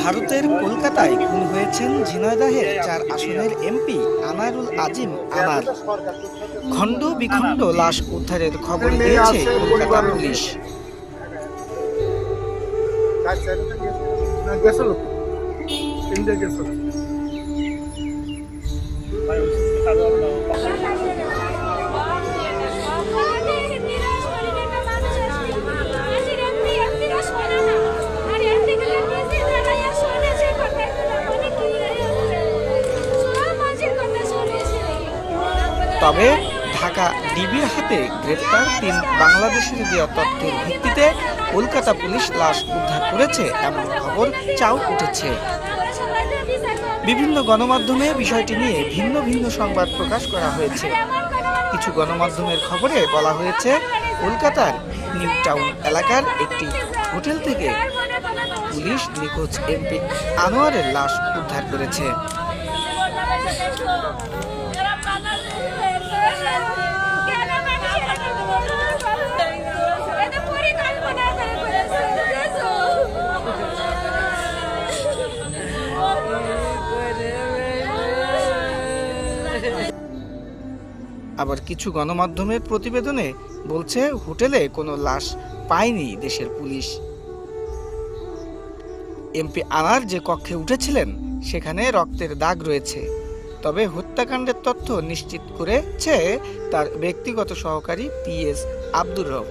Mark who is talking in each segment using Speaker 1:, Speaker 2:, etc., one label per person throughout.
Speaker 1: ভারতের কলকাতায় খুন হয়েছেন ঝিনাইদাহের চার আসনের এমপি আনারুল আজিম আনার। খণ্ড বিখণ্ড লাশ উদ্ধারের খবর দিয়েছে কলকাতা পুলিশ। তবে ঢাকা ডিবির হাতে গ্রেপ্তার তিন বাংলাদেশের দেওয়া তথ্যের ভিত্তিতে কলকাতা পুলিশ লাশ উদ্ধার করেছে এমন খবর চাও উঠেছে। বিভিন্ন গণমাধ্যমে বিষয়টি নিয়ে ভিন্ন ভিন্ন সংবাদ প্রকাশ করা হয়েছে। কিছু গণমাধ্যমের খবরে বলা হয়েছে, কলকাতার নিউ টাউন এলাকার একটি হোটেল থেকে পুলিশ নিখোঁজ এমপি আনোয়ারের লাশ উদ্ধার করেছে। আবার কিছু গণমাধ্যমের প্রতিবেদনে বলছে হোটেলে কোনো লাশ পায়নি দেশের পুলিশ। এমপি আনার যে কক্ষে উঠেছিলেন, সেখানে রক্তের দাগ রয়েছে। তবে হত্যাকাণ্ডের তথ্য নিশ্চিত করেছে তার ব্যক্তিগত সহকারী পিএস আব্দুর রব।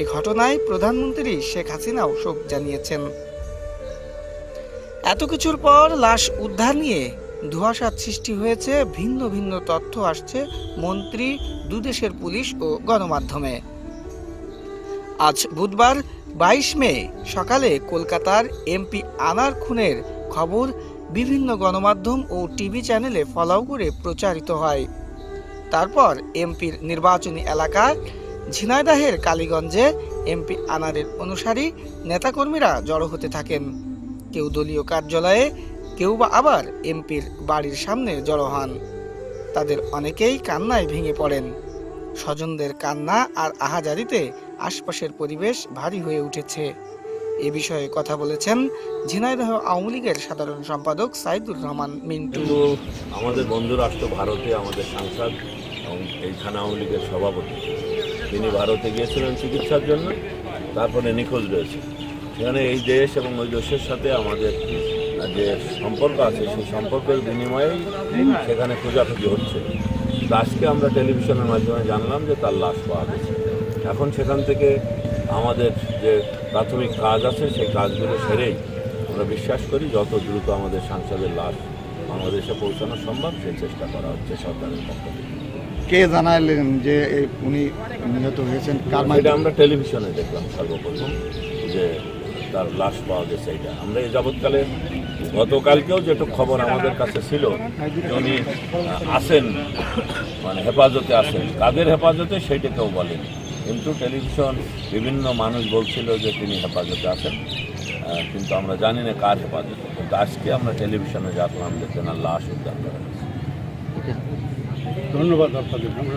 Speaker 1: এ ঘটনায় প্রধানমন্ত্রী শেখ হাসিনাও শোক জানিয়েছেন। এত কিছুর পর লাশ উদ্ধার নিয়ে ধোঁয়াশার সৃষ্টি হয়েছে, ভিন্ন ভিন্ন তথ্য আসছে মন্ত্রী, দুদেশের পুলিশ ও গণমাধ্যমে। আজ বুধবার বাইশ মে, সকালে কলকাতার এমপি আনার খুনের খবর বিভিন্ন গণমাধ্যম ও টিভি চ্যানেলে ফলাও করে প্রচারিত হয়। তারপর এমপির নির্বাচনী এলাকা, ঝিনাইদাহের কালীগঞ্জে এমপি আনারের অনুসারী নেতাকর্মীরা জড়ো হতে থাকেন। কেউ দলীয় কার্যালয়ে কেউ বা আবার এমপির বাড়ির সামনে জড়ো হন। তাদের অনেকেই কান্নায় ভেঙে পড়েন। স্বজনদের কান্না আর আহাজারিতে আশপাশের পরিবেশ ভারী হয়ে উঠেছে। এ বিষয়ে কথা বলেছেন ঝিনাইদহ আওয়ামী লীগের সাধারণ সম্পাদক সাইদুর রহমান মিন্টু।
Speaker 2: আমাদের বন্ধু রাষ্ট্র ভারতে আমাদের সাংসদ এবং এইখানে আওয়ামী লীগের সভাপতি। তিনি ভারতে গিয়েছিলেন চিকিৎসার জন্য, তারপরে নিখোঁজ রয়েছে। সেখানে এই দেশ এবং ওই দেশের সাথে আমাদের যে সম্পর্ক আছে সেই সম্পর্কের বিনিময়েই সেখানে খোঁজাখুঁজি হচ্ছে। তো আজকে আমরা টেলিভিশনের মাধ্যমে জানলাম যে তার লাশ পাওয়া গেছে। এখন সেখান থেকে আমাদের যে প্রাথমিক কাজ আছে সেই কাজগুলো সেরেই আমরা বিশ্বাস করি যত দ্রুত আমাদের সাংসদের লাশ বাংলাদেশে পৌঁছানো সম্ভব সেই চেষ্টা করা হচ্ছে সরকারের পক্ষ থেকে।
Speaker 3: কে জানাইলেন যে উনি নিহত হয়েছেন? কার
Speaker 2: এটা আমরা টেলিভিশনে দেখলাম সর্বপ্রথম যে তার লাশ পাওয়া গেছে এটা আমরা এই যাবৎকালে গতকালকেও যেটু খবর আমাদের কাছে ছিল উনি আসেন মানে হেফাজতে আসেন। কাদের হেফাজতে সেইটা কেউ বলেন। কিন্তু টেলিভিশন বিভিন্ন মানুষ বলছিল যে তিনি হেফাজতে আসেন কিন্তু আমরা জানি না কার হেফাজতে। কিন্তু আজকে আমরা টেলিভিশনে দেখলাম যে তেনার লাশ উদ্ধার করা
Speaker 3: ধন্যবাদ আপনাদের। আমরা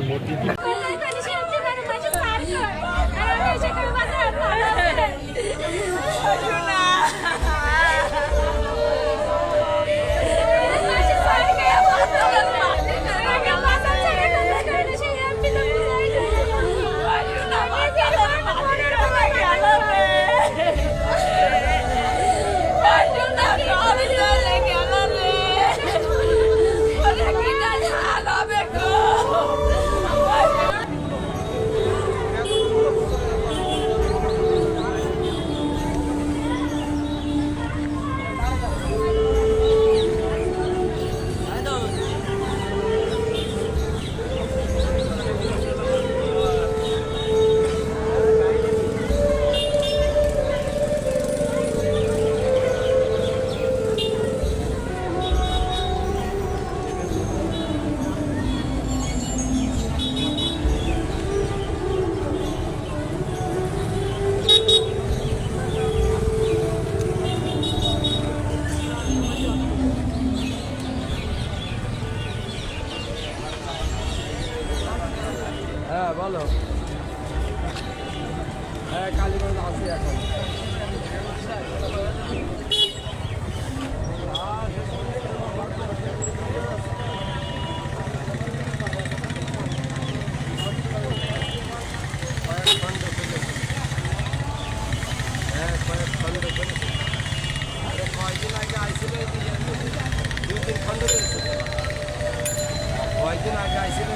Speaker 4: হ্যাঁ বলো। হ্যাঁ কালীগঞ্জ আছি এখন। কয়দিন আগে আইসিল দুই তিন খন্ড কয়েকদিন আগে আইসিল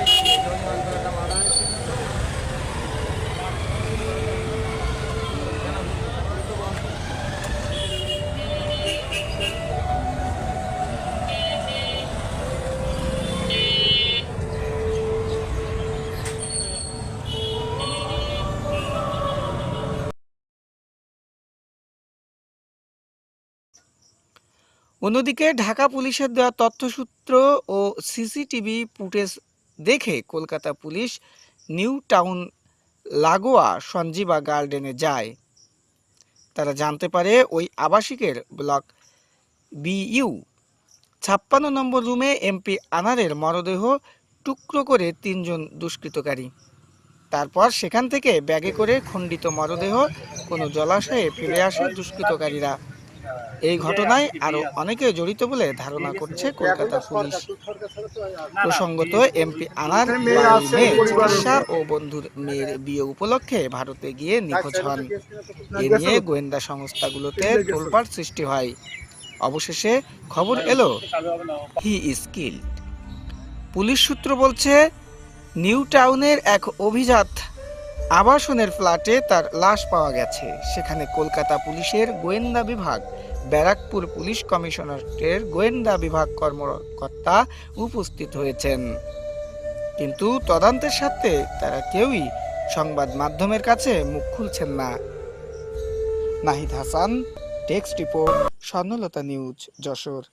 Speaker 1: অন্যদিকে ঢাকা পুলিশের দেওয়া তথ্যসূত্র ও সিসিটিভি ফুটেজ দেখে কলকাতা পুলিশ নিউ টাউন লাগোয়া সঞ্জীবা গার্ডেনে যায়। তারা জানতে পারে ওই আবাসিকের ব্লক বিইউ ছাপ্পান্ন নম্বর রুমে এমপি আনারের মরদেহ টুকরো করে তিনজন দুষ্কৃতকারী। তারপর সেখান থেকে ব্যাগে করে খণ্ডিত মরদেহ কোনো জলাশয়ে ফেলে আসে দুষ্কৃতকারীরা। এই ঘটনায় আরও অনেকে জড়িত বলে ধারণা করছে কলকাতা পুলিশ। প্রসঙ্গত, এমপি আনার চিকিৎসা ও বন্ধুর মেয়ের বিয়ে উপলক্ষে ভারতে গিয়ে নিখোঁজ হন। এ নিয়ে গোয়েন্দা সংস্থাগুলোতে তোলপাড় সৃষ্টি হয়। অবশেষে খবর এলো, হি কিল্ড। পুলিশ সূত্র বলছে, নিউ টাউনের এক অভিজাত আবাসনের ফ্ল্যাটে তার লাশ পাওয়া গেছে। সেখানে কলকাতা পুলিশের গোয়েন্দা বিভাগ, ব্যারাকপুর পুলিশ কমিশনারের গোয়েন্দা বিভাগ কর্মকর্তা উপস্থিত হয়েছেন। কিন্তু তদন্তের সাথে তারা কেউই সংবাদ মাধ্যমের কাছে মুখ খুলছেন না। Nahid Hasan text report, Swarnalata news, Jessore.